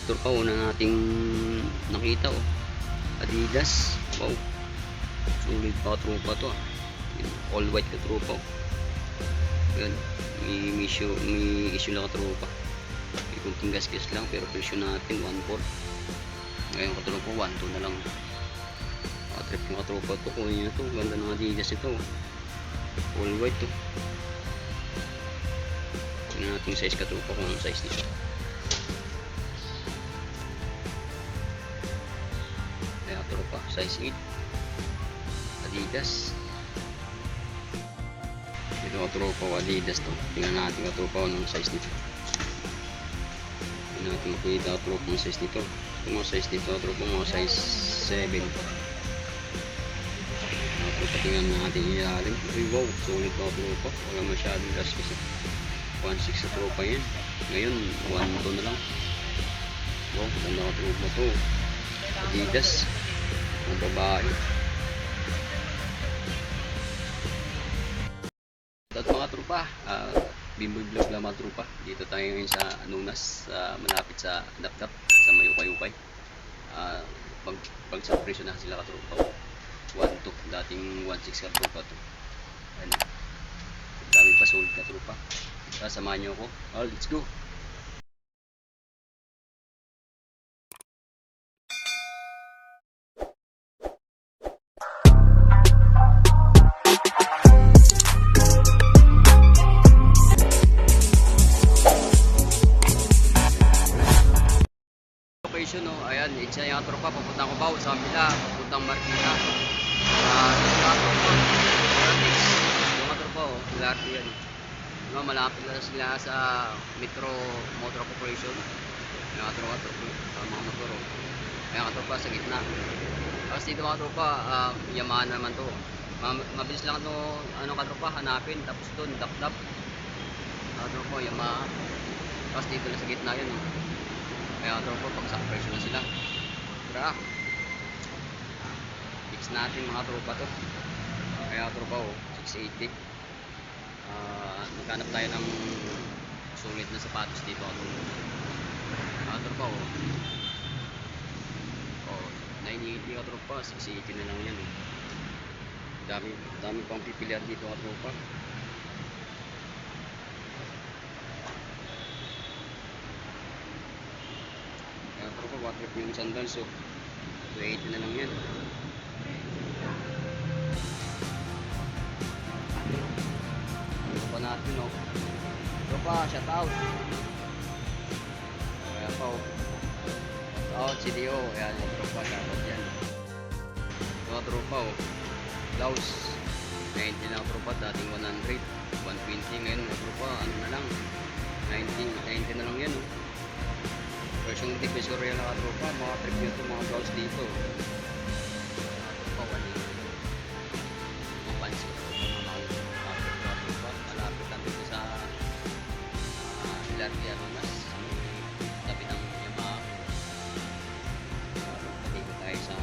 Ito pa una nating nakita oh. Adidas. Wow. Sulit pa tropa to ah. Yun, All white ka tropa oh. Yan. May, issue, may issue lang ka tropa. May kunting gas-gas lang pero presyo natin 1.4. Ngayon katropa 1.2 na lang. Nakatrip yung katropa to. Kunin nyo to. Ganda ng Adidas ito. All white to. Tingnan natin size katropa kung anong size nito. Size 8. Adidas. Ito ang tropa Adidas to. Tingnan natin ang tropa ng size nito. Tingnan natin makikita ang tropa ng size nito. Ito mga size nito, ang tropa mga size 7. Mga tropa, tingnan natin ilalim. Uy, wow, sulit ang tropa. Wala masyadong gas kasi. 1.6 sa tropa yan. Ngayon, 1.2 na lang. Wow, ganda ka tropa to. Adidas. Ang babae. At mga trupa, uh, Bimboy Vlog lang mga trupa. Dito tayo ngayon sa Anunas, sa malapit sa Dapdap, sa Mayukay-Ukay. Uh, pag, pag sa presyo na sila katrupa. 1-2, dating 1-6 katrupa to. Ano, daming pasulid katrupa. Tara, samahan nyo ako. Oh, let's go! Location no? Ayan itsa yung tropa papuntang Cubao sa Mila papuntang Marikina. Ah uh, tropa Martix yung tropa oh Pilarte yan no malapit na sila sa Metro Motor Corporation. Yung tropa tropa sa mga motor oh. Ayan tropa sa gitna. Tapos dito mga tropa uh, Yamaha naman to. Ma mabilis lang to ano katropa hanapin. Tapos doon dap dap uh, tropa Yamaha tapos dito na sa gitna yun oh kaya tropa pag sa presyo na sila. Tara. Fix natin mga tropa to. Kaya tropa oh 680 uh, naghanap tayo ng sulit na sapatos dito. Mga tropa oh. Oh 980 ka tropa 680 na lang yan eh. dami dami pang pipilian dito ka tropa Kaya waterproof yung sandal. So, 280 na lang yan. Tropa natin, no? Tropa, shout out. Kaya pa, oh. Shout out, CDO. Ayan, yung tropa, out yan. Mga tropa, oh. Blouse. 90 lang tropa, dating 100. 120 ngayon, mga tropa, ano na lang. 90, 90 na lang yan, oh. Version divisoria na katropa, mga trip nyo ito, mga blouse dito. Mga tropa, wali. Mga pants ko, mga mga mga trip na tropa. Malapit lang dito sa uh, Hilaria Lunas. Tabi ng Yamaha. Dito tayo sa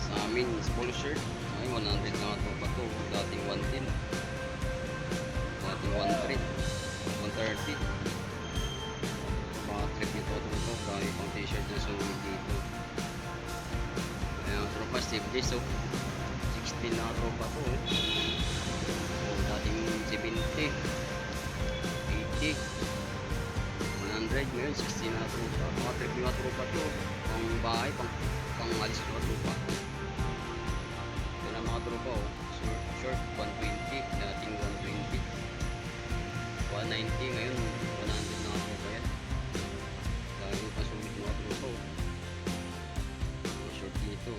sa amin, sa polo shirt. Ay, 100 na tropa to. Dating 110. Dating 130. 130 kaya pang t-shirt na sulit dito. Ayan tropa Steve Days oh. 16 na tropa to oh. Oh dating 70 80 100 ngayon 16 na tropa. Mga trip mga tropa to pang bahay pang, pang alis mga tropa. Ito na mga tropa oh. Short, short 120 dating 120 190 ngayon 100 na tropa yan dahil pasulit mga mga short dito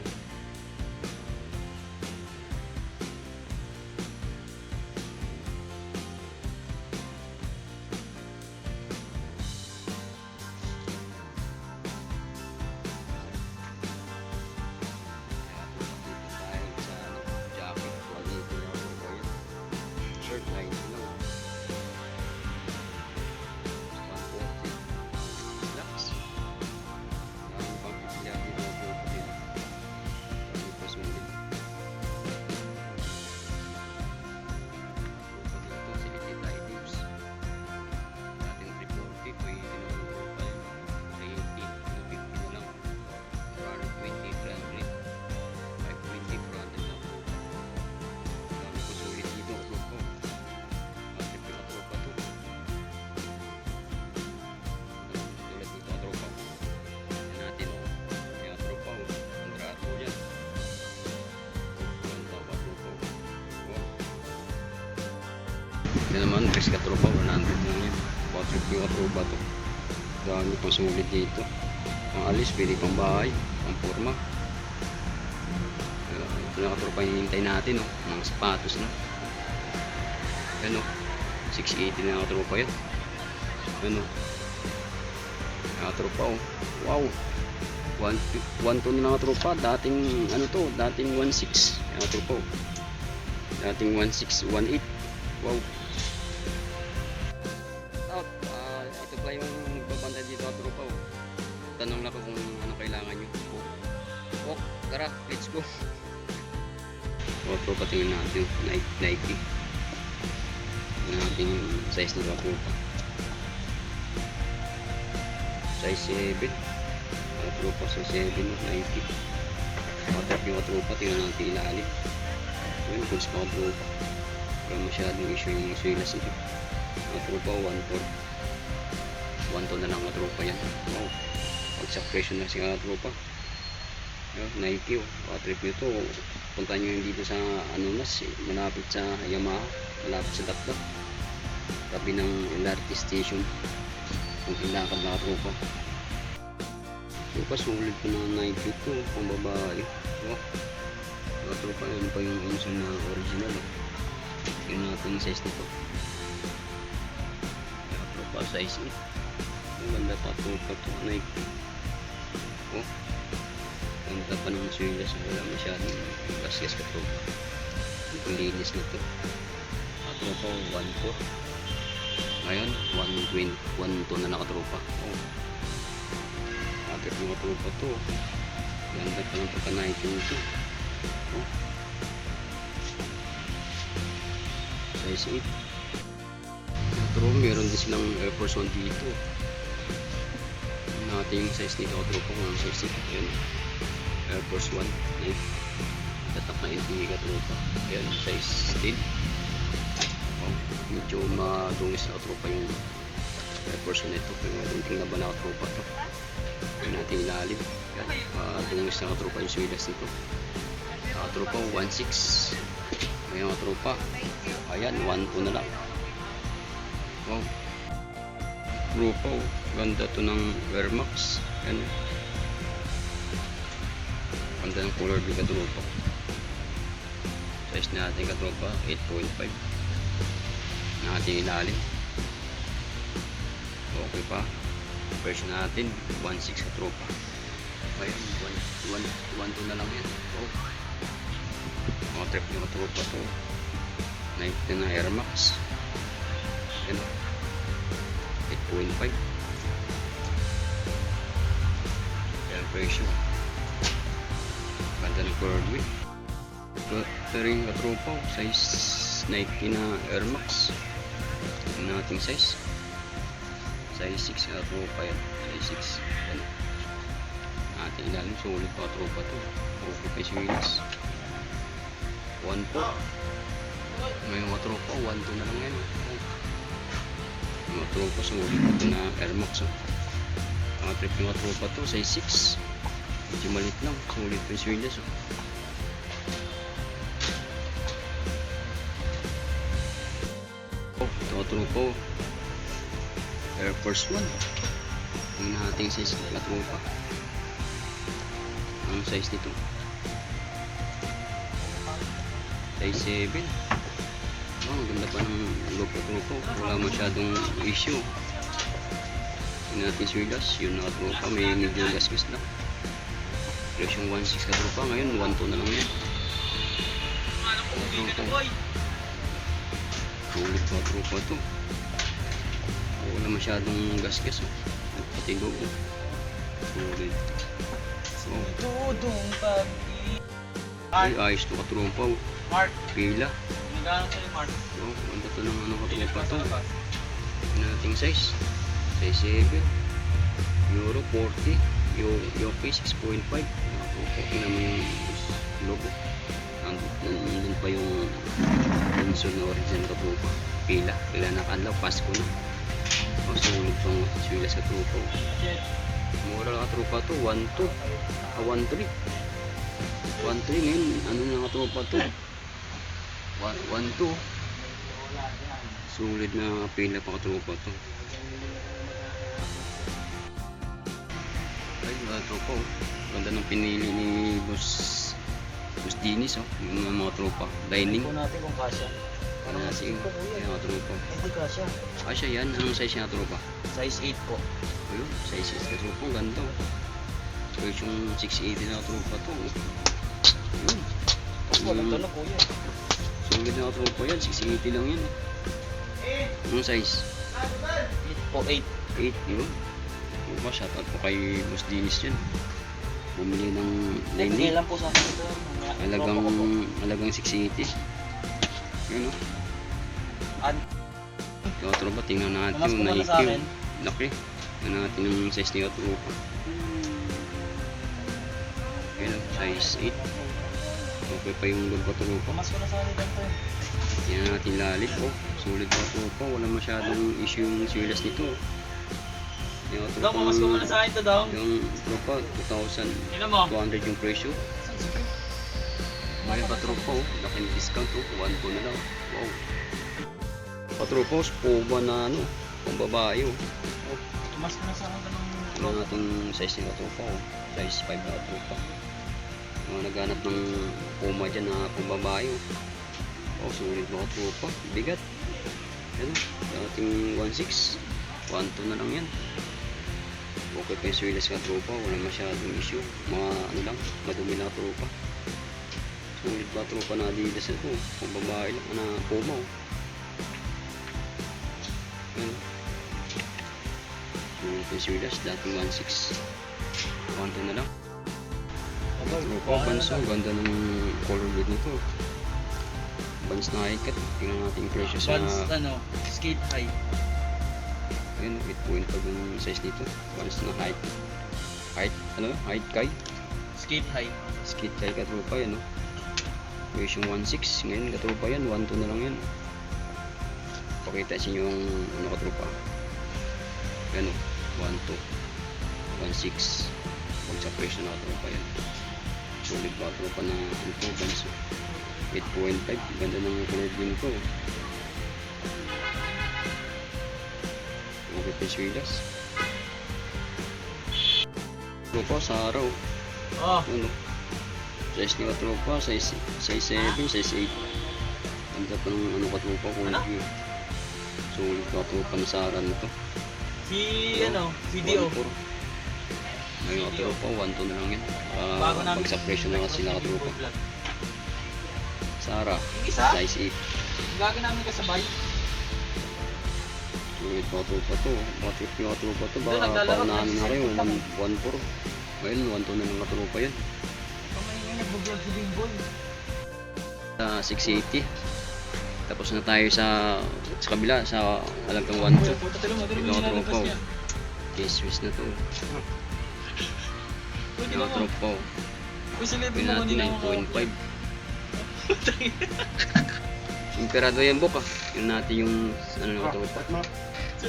Ito naman, Chris Katropa, 100 lang yan. Katropa to. Dami pang sulit dito. Ang alis, pili pang bahay, pang forma. Uh, ito na Katropa yung natin, oh. mga sapatos na. Ano, 680 na Katropa yan. Ano, Katropa, oh. Wow. 1 1 to na mga dating ano to dating 16 mga tropa oh. dating 1618 wow mga tropa tingnan natin. Nike Nike. Tingnan natin yung size nila tropa. Size 7 mga tropa sa 7 of 90 matap yung tropa tingnan natin ilalim. Yun goods mga tropa. Wala masyadong issue yung swilas nito mga tropa 1 4 1 to na lang mga tropa yan. Wow. Pag sa presyo na mga tropa yun, Nike oh patrip nyo to punta nyo yung dito sa Anunas eh, malapit sa Yamaha malapit sa Dakdak tabi ng LRT station kung ilakad mga tropa. Yung pasulit ko ng Nike to pang babae. Oh mga tropa yun pa yung insun na original oh. yun natin yung size nito. Mga tropa size 8 ang ganda pa tropa to Nike oh ganda pa ng swilas wala masyadong gasgas ka tropa ang linis na to tropa 1.4 ngayon 1.20 1 to na nakatropa oh Agad mga tropa to. Ganda pa ng pagka-19 to. Oh. Size 8. Pero meron din silang Air Force 1 dito. Natin yung size nito tropa kung anong size nito. Ayan. Air Force 1. Ayan. Tatak na hindi ka tropa. Ayan, size 10. Oh, medyo madungis na tropa yung Air Force 1 nito. Pero madungis na ba na tropa to. Yung natin ilalim. Yan. Uh, na katropa yung swilas nito. Uh, tropa 1.6. Ngayon mga tropa. Ayan, 1.2 na lang. Wow. Tropa oh. Ganda to ng Air Max. Yan. Ganda ng color din katropa. Size natin katropa 8.5. Natin ilalim. Okay pa version natin 1.6 sa tropa ayun 1.2 na lang yan oh. mga trip nyo tropa to 19 na Air Max yan 8.5 yan version curved wheel ito rin katropa size Nike na Air Max. Yung nating size. Size 6 na tropa yan. Size 6 yan. Ating ilalim sulit pa tropa to. Tropa pa yung wheels 1 po. May mga tropa 1 to na lang yan. Mga tropa sulit ito na Air Max oh. mga trip yung mga tropa to size 6 medyo malit lang. Sulit pa yung wheels oh. Oh, mga tropa oh. Air Force 1 ang nating size na tropa ang size nito. Size 7 oh, ang ganda pa ng na tropa wala masyadong issue. Yung natin swilas yun na tropa may medyo gasgas na pero yung 1.6 ka tropa ngayon 1.2 na lang yan. Tropa sulit pa tropa to? Wala masyadong gasgas oh. pati loob oh. sulit oh. Dudong pag ay ayos to katrompa oh. Mark, pila. Nagano sa'yo Mark? oh, ganda to ng ano katrompa to. yung nating size? Size 7 euro 40 yo yoke 6.5 okay naman yung logo. Nandun, pa yung console na original katropa pila pila na kanlaw Pasko na. Sulit pang swilas sa trupa mura lang trupa to 1.2 ah 1.3 1.3 ngayon ano na nga trupa to? 1.2 Sulit na pila pa katropa to. Ay, mga tropa oh. Ganda ng pinili ni Boss Boss Dinis oh. Yung mga, tropa. Dining. Tingnan natin kung kasya. Ano na siya? Yung mga tropa. Hindi kasya. Siya yan. Anong size niya tropa? Size 8 po. Ayun, size is katropa. Ang ganda oh. So, yung 680 na tropa to. oh. Ayun. Walang tanong kuya. Sulit na katropa yan. 680 lang yan. Anong size? 8 po, 8. 8 yun. Yung ba, shoutout po kay Boss Dinis yun. Bumili ng lining. lang po sa akin ito. Ko po. halagang 680. Yun o. An- Yung tropa, tingnan natin Mas yung oh. Laki. Tingnan natin yung size ni tropa. Yun o, size 8. Okay pa yung log tropa. Pumas ko na sa akin ito. Tingnan natin lalit. Oh, sulit pa tropa. Wala masyadong issue yung silas nito. Yung Daw, pumas ko muna sa akin ito daw. Yung tropa, 2,000. Tingnan mo. 200 yung presyo. May patropa oh. Laki ng discount oh. 1 na lang. Wow. Patropa oh. Spova na ano. Pang babae oh. Pumas ko na sa akin ito ng Ano natin size ng patropa oh. Size 5 na patropa. Mga naghanap ng Puma dyan na pang babae oh. Oh, sulit mga patropa. Bigat. Ano? Dating 1.6. 1.2 na lang yan. Okay pa yung swilas ka tropa. Wala masyadong issue. Mga ano lang. Madumi lang tropa. Sulit pa tropa na Adidas na to. Pang babae lang na Puma oh. Yan. Sulit pa yung swilas. Dating 1.6. 1.2 na lang. Tropa, banso. Ganda ng color blue nito. Bans na high-cut. Tingnan natin yung presyo sa... Vans, ano, skate high. Ayun, 8.5 yung size nito. Bans na height. Height, ano? Height kay? Skate high. Skate kay katrupa yan, no? Presyo 1.6. Ngayon, katrupa yan. 1.2 na lang yan. Pakita sa inyo yung ano katrupa. Yan, no? 1.2. 1.6. Pag sa presyo na katrupa yan. Solid ba katrupa na bans. 8.5. Ganda ng color green ko. Okay pa yung swilas. Tropa sa araw. Oh, Ano? Size ni katropa, size, size 7, size 8. Ang ganda ng ano katropa ko. Ano? Sulit katropa na sa araw nito. si, ano, video. 1.4. Ngayon katropa, 1.2 na lang yan. Para Bago namin pag sa presyo na kasi na katropa. Sara, size 8. Gago namin kasabay. Sulit katropa to. Bakit yung katropa to? Doon, Baka naglalaro paunahan na kayo. sa 1.4. Ngayon, 1.2 na lang katropa yan. Kamay nga nagbablog si Big Boy. sa 680 tapos na tayo sa sa kabila sa halagang 1 2 Puta talo mo, talo Ito mo ang nilalabas tropa, oh. niya. K-Swiss na to Pwede yung mo. tropa oh. Sila Pin mo natin kanina 9.5 Imperado yan book ah yun natin yung ano na tropa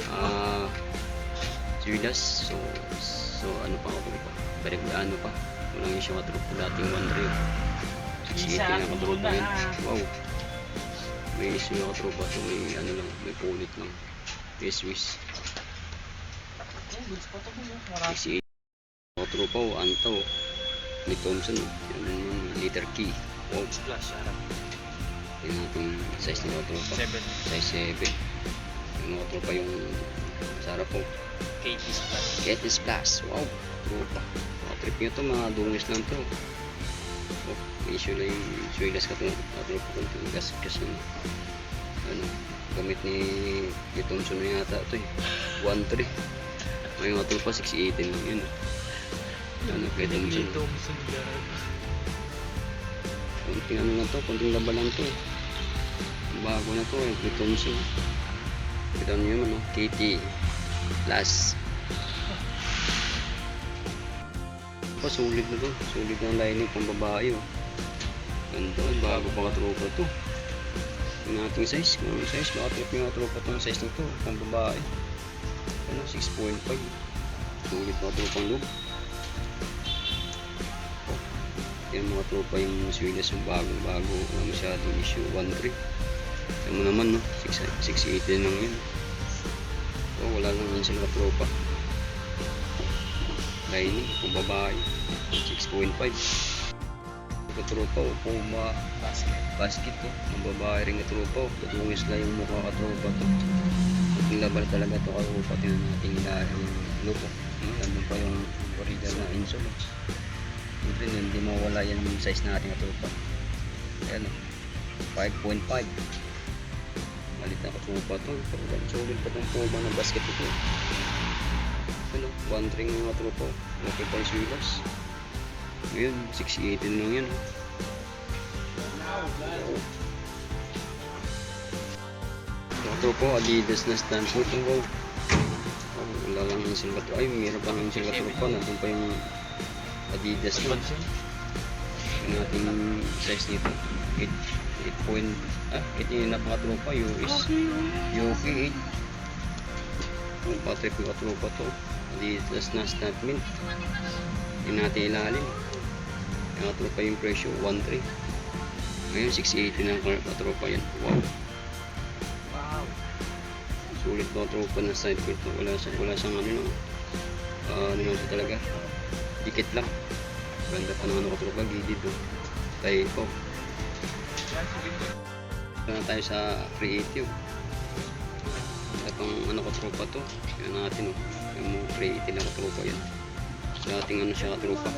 ah. Judas so so ano pa ako pa balik ano pa? Walang issue katropa dating 1 reel 680 na katropa yun wow. May issue na katropa to may ano lang may punit lang. Mo. Marami. 68 mga tropa o anto ni Thompson yun naman liter key. Wow. Splash, harap. yun natin size ni mga tropa. 7 size 7 tropa yung sarap po. KT splash. get this plus wow tropa mga trip nyo to mga dungis lang to. Oh, may issue na yung swilas ka to. Mga tropa kung tumigas kasi ano gamit ni Thompson na yata to eh. 1.3 may mga tropa 6.18 lang yun. Ano kay Thompson Thompson Kunting ano na to, kunting laba lang to. Bago na to eh, kay Thompson. Kita nyo yun, ano, KT. Plus. Pa, sulit na to. Sulit na lining pang babae, oh. Ganda, eh, bago pa katropa to. Yung ating size, anong size, baka trip yung katropa tong size na to, pang babae. Ano, 6.5. Sulit na katropang loob. Yung mga tropa yung Swilas yung bagong bago wala masyadong issue 1-3 Tignan mo naman, no? 6, 680 lang yun. Oh, wala lang yan sila tropa. Lining, kung babae. 6.5. Katropa, o puma. Basket. Basket ko. Ang babae rin katropa. Tutungis lang yung mukha katropa to. Ang labal talaga to katropa. Tingnan natin nila yung lupo. Nandun pa yung original na insulin. Siyempre, hindi mawala yan yung size natin katropa. Ayan o. 5.5. Malit na katropa to. Solid pa tong puma ng basket ito. Ano, one ring mga tropa. Okay pa yung swilas. Ngayon, 680 lang yan. Ito po, Adidas na stand. Ang wow. Oh, wala lang yung silver Ay, meron pa yung silver pa. Nandun pa yung Adidas na. Yung ating size nito. 8, 8 point, ah, 8 yung napakatropa. US. UK 8. Yung patrick yung katropa to. Adidas na stand mint. Yung natin ilalim. Yung katropa yung presyo, 1.3. Ngayon, 680 na ang katropa yan. Wow. Wow. Sulit ba tropa na side no? Wala siyang, wala siyang ano no. Ah, ano siya talaga. Dikit lang. Ganda pa ng ano ko tropa, gidid no. Tayo ko. Ito na tayo sa creative. Ito pang ano ko tropa to. Yan natin no. Yung mga creative na katropa yan. Dating ano siya katropa.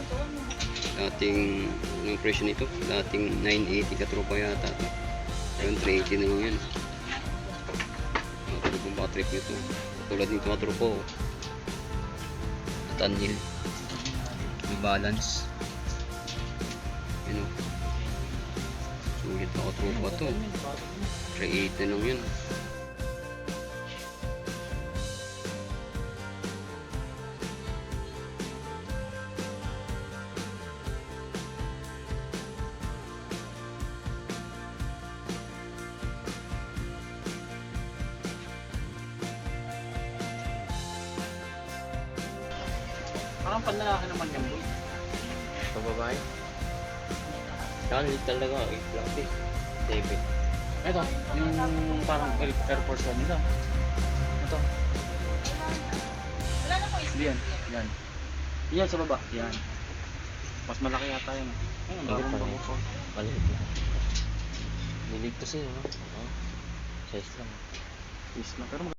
Dating anong presyo nito? Dating 980 katropa yata to. Ngayon 380 na lang yan. Matulog yung backtrip nito. Tulad nito katropa oh. Tanil. May balance. Yun o. Sulit na katropa to. 380 na lang yan. Parang panlalaki naman yung boy. Sa babae? Kalit talaga, eh, fluffy. David. Ito, yung parang Air Force One nila. Ito. Hindi yan. Yan. Yan sa baba. Yan. Mas malaki yata yun. Ayun, ang bagong bago ko. Maliit na. Lilig kasi, no? Oo. Size lang. Is na. Pero